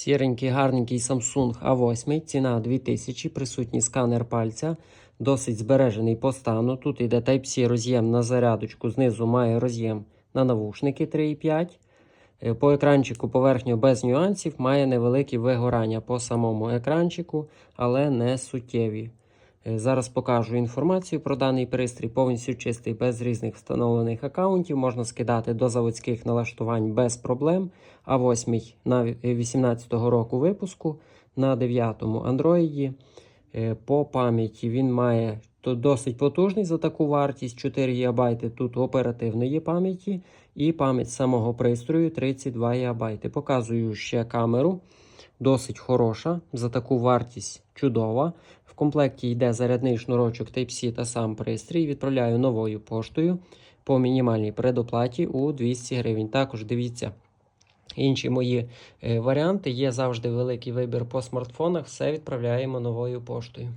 Сіренький, гарненький Samsung A8, ціна 2000, присутній сканер пальця, досить збережений по стану. Тут йде Type-C роз'єм на зарядочку, знизу має роз'єм на навушники 3,5. Е, По екранчику поверхню без нюансів, має невеликі вигорання по самому екранчику, але не суттєві. Е, Зараз покажу інформацію про даний пристрій, повністю чистий, без різних встановлених аккаунтів. Можна скидати до заводських налаштувань без проблем. А 8 на 18-го року випуску на 9-му Android. Е, По пам'яті він має досить потужний за таку вартість 4 ГБ тут оперативної пам'яті і пам'ять самого пристрою 32 ГБ. Показую ще камеру. Досить хороша, за таку вартість чудова. В комплекті йде зарядний шнурочок Type-C та сам пристрій. Відправляю новою поштою по мінімальній предоплаті у 200 гривень. Також дивіться інші мої е, варіанти. Є завжди великий вибір по смартфонах. Все відправляємо новою поштою.